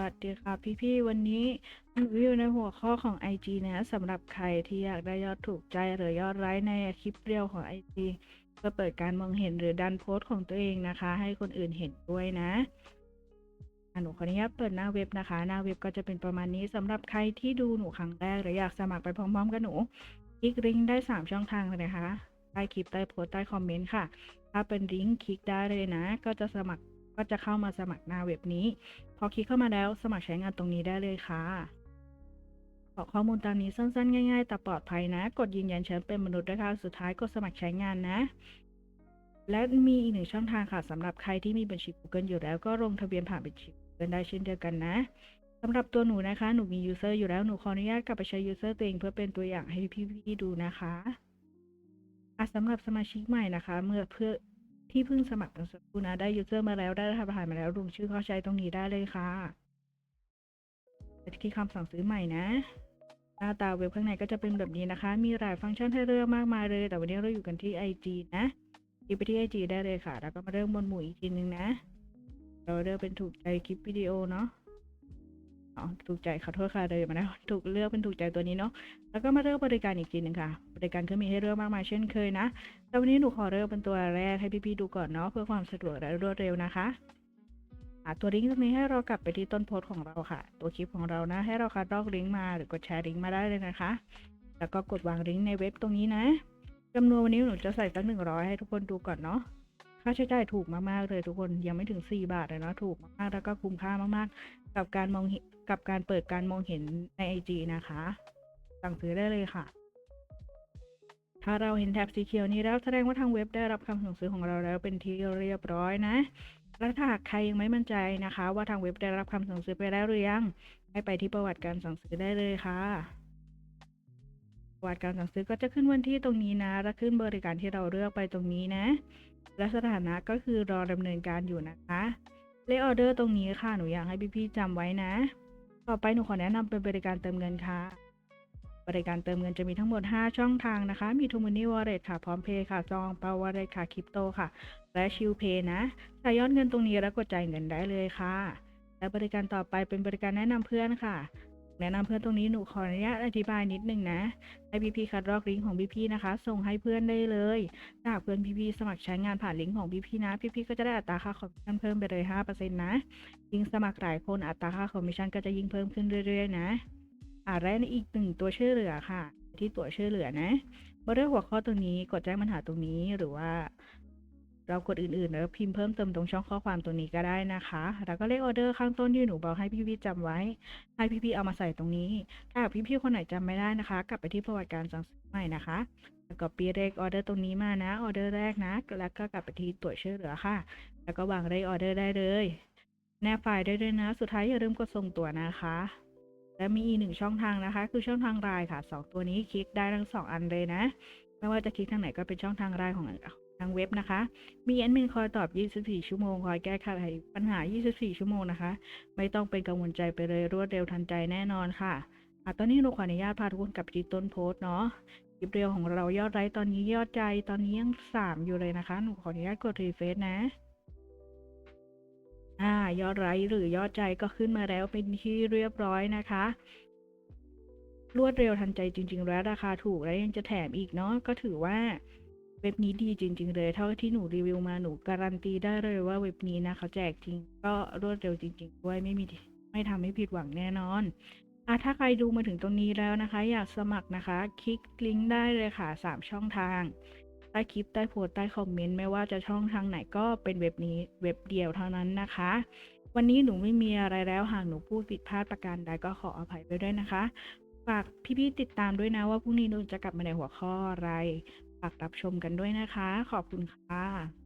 วัสดีค่ะพี่ๆ วันนี้หนูอยู่ในหัวข้อของ IG นะสำหรับใครที่อยากได้ยอดถูกใจหรือยอดไลค์ในคลิปเรียวของ IG เพื่อเปิดการมองเห็นหรือดันโพสต์ของตัวเองนะคะ ให้คนอื่นเห็นด้วยนะอะหนูขออนุญาตเปิดหน้าเว็บนะคะ หน้าเว็บก็จะเป็นประมาณนี้สำหรับใครที่ดูหนูครั้งแรกหรืออยากสมัครไปพร้อมๆกับหนู คลิกลิงก์ได้ 3 ช่องทางเลยนะคะใต้คลิปใต้โพสต์ใต้คอมเมนต์ค่ะ ถ้าเป็นลิงก์คลิกได้เลยนะ ก็จะสมัคร ก็จะเข้ามาสมัครหน้าเว็บนี้ พอคลิกเข้ามาแล้วสมัครใช้งานตรงนี้ได้เลยค่ะขอข้อมูลตามนี้สั้นๆ ง่ายๆ แต่ปลอดภัยนะ กดยืนยันฉันเป็นมนุษย์นะคะสุดท้ายกดสมัครใช้งานนะ และมีอีกหนึ่งช่องทางค่ะสำหรับใครที่มีบัญชี Google อยู่แล้วก็ลงทะเบียนผ่านบัญชี Google ได้เช่นเดียวกันนะสำหรับตัวหนูนะคะ หนูมี user อยู่แล้ว หนูขออนุญาตกลับไปใช้ user ตัวเองเพื่อเป็นตัวอย่างให้พี่ๆดูนะคะอะสำหรับสมาชิกใหม่นะคะ เมื่อเพื่อ ที่เพิ่งสมัครเป็นสกูนะได้ยูเซอร์มาแล้วได้รหัสผ่านมาแล้วลงชื่อเข้าใช้ตรงนี้ได้เลยค่ะไปที่คำสั่งซื้อใหม่นะ หน้าตาเว็บข้างในก็จะเป็นแบบนี้นะคะ มีหลายฟังก์ชันให้เลือกมากมายเลย แต่วันนี้เราอยู่กันที่ IG นะคลิกไปที่ IG ได้เลยค่ะ แล้วก็มาเริ่มบนหมู่อีกทีนึงนะ เราเลือกเป็นถูกใจคลิปวิดีโอเนาะ อ๋อถูกใจขอโทษค่ะเลยมาแล้วถูกเลือกเป็นถูกใจตัวนี้เนาะแล้วก็มาเลือกบริการอีกทีหนึ่งค่ะ บริการก็มีให้เลือกมากมายเช่นเคยนะแต่วันนี้หนูขอเลือกเป็นตัวแรกให้พี่ๆดูก่อนเนาะเพื่อความสะดวกและรวดเร็วนะคะอะตัวลิงก์ตรงนี้ให้เรากลับไปที่ต้นโพสต์ของเราค่ะ ตัวคลิปของเรานะให้เราคัดลอกลิงก์มาหรือกดแชร์ลิงก์มาได้เลยนะคะ แล้วก็กดวางลิงก์ในเว็บตรงนี้นะจำนวนวันนี้หนูจะใส่สักหนึ่งร้อยให้ทุกคนดูก่อนเนาะ ค่าใช้จ่ายถูกมากๆเลยทุกคนยังไม่ถึง 4 บาทเลยเนาะถูกมากๆแล้วก็คุ้มค่ามากๆ กับการมองเห็นกับการเปิดการมองเห็นใน IG นะคะ สั่งซื้อได้เลยค่ะ ถ้าเราเห็นแท็บสีเขียวนี้แล้วแสดงว่าทางเว็บได้รับคำสั่งซื้อของเราแล้วเป็นที่เรียบร้อยนะและถ้าหากใครยังไม่มั่นใจนะคะ ว่าทางเว็บได้รับคำสั่งซื้อไปแล้วหรือยังให้ไปที่ประวัติการสั่งซื้อได้เลยค่ะ ประวัติการสั่งซื้อก็จะขึ้นวันที่ตรงนี้นะ และขึ้นบริการที่เราเลือกไปตรงนี้นะ และสถานะก็คือรอดำเนินการอยู่นะคะเลขออเดอร์ตรงนี้ค่ะหนูอยากให้พี่ๆจำไว้นะ ต่อไปหนูขอแนะนำเป็นบริการเติมเงินค่ะ บริการเติมเงินจะมีทั้งหมด 5 ช่องทางนะคะ มีทูมูนี่วอลเล็ตค่ะ พร้อมเพย์ค่ะ จองเปาวอลเล็ตค่ะคริปโตค่ะ และชิลเพย์นะใส่ยอดเงินตรงนี้แล้วกดจ่ายเงินได้เลยค่ะและบริการต่อไปเป็นบริการแนะนำเพื่อนค่ะ แนะนำเพื่อนตรงนี้หนูขออนุญาตอธิบายนิดนึงนะให้พี่ๆคัดลอกลิงก์ของพี่ๆนะคะ ส่งให้เพื่อนได้เลยถ้าหากเพื่อนพี่ๆสมัครใช้งานผ่านลิงก์ของพี่ๆนะ พี่ๆก็จะได้อัตราค่าคอมมิชชั่นเพิ่มไปเลย5%นะยิ่งสมัครหลายคนอัตราค่าคอมมิชชั่นก็จะยิ่งเพิ่มขึ้นเรื่อยๆ นะอ่าและอีกหนึ่งตัวช่วยเหลือค่ะ ที่ตัวช่วยเหลือนะมาเลือกหัวข้อตรงนี้กดแจ้งปัญหาตรงนี้หรือว่า เรากดอื่นๆแล้วพิมพ์เพิ่มเติมตรงช่องข้อความตรงนี้ก็ได้นะคะ แล้วก็เลขออเดอร์ข้างต้นที่หนูบอกให้พี่ๆจำไว้ ให้พี่ๆเอามาใส่ตรงนี้ ถ้าหากพี่ๆคนไหนจำไม่ได้นะคะ กลับไปที่ประวัติการสั่งซื้อใหม่นะคะ แล้วก็ปีเลขออเดอร์ตรงนี้มานะ ออเดอร์แรกนะ แล้วก็กลับไปที่ตัวช่วยเหลือค่ะ แล้วก็วางเลขออเดอร์ได้เลย แนบไฟล์ได้ด้วยนะ สุดท้ายอย่าลืมกดส่งตัวนะคะและมีอีกหนึ่งช่องทางนะคะ คือช่องทางไลน์ค่ะสองตัวนี้คลิกได้ทั้งสองอันเลยนะ ไม่ว่าจะคลิกทางไหนก็เป็นช่องทางไลน์ของางเว็บนะคะ มีแอดมินคอยตอบ 24 ชั่วโมง คอยแก้ไขปัญหา 24 ชั่วโมงนะคะ ไม่ต้องเป็นกังวลใจไปเลยรวดเร็วทันใจแน่นอนค่ะอะตอนนี้หนูขออนุญาตพาทุกคนกลับไปที่ต้นโพส์เนาะคลิปเรียวของเรายอดไลค์ตอนนี้ยอดใจตอนนี้ยังสามอยู่เลยนะคะหนูขออนุญาตกดรีเฟซนะอ่ายอดไลค์หรือยอดใจก็ขึ้นมาแล้วเป็นที่เรียบร้อยนะคะรวดเร็วทันใจจริง ๆ แล้วราคาถูกและยังจะแถมอีกเนาะก็ถือว่า เว็บนี้ดีจริง ๆ เลย เท่าที่หนูรีวิวมาหนูการันตีได้เลยว่าเว็บนี้นะเขาแจกจริง ก็รวดเร็วจริง ๆ ด้วยไม่มีไม่ทำให้ผิดหวังแน่นอนอะถ้าใครดูมาถึงตรงนี้แล้วนะคะ อยากสมัครนะคะ คลิกลิงก์ได้เลยค่ะ 3 ช่องทางใต้คลิปใต้โพสต์ใต้คอมเมนต์ไม่ว่าจะช่องทางไหนก็เป็นเว็บนี้เว็บเดียวเท่านั้นนะคะ วันนี้หนูไม่มีอะไรแล้วหากหนูพูดผิดพลาดประการใดก็ขออภัยไปด้วยนะคะฝากพี่ๆติดตามด้วยนะว่าพรุ่งนี้หนูจะกลับมาในหัวข้ออะไร ฝากรับชมกันด้วยนะคะ ขอบคุณค่ะ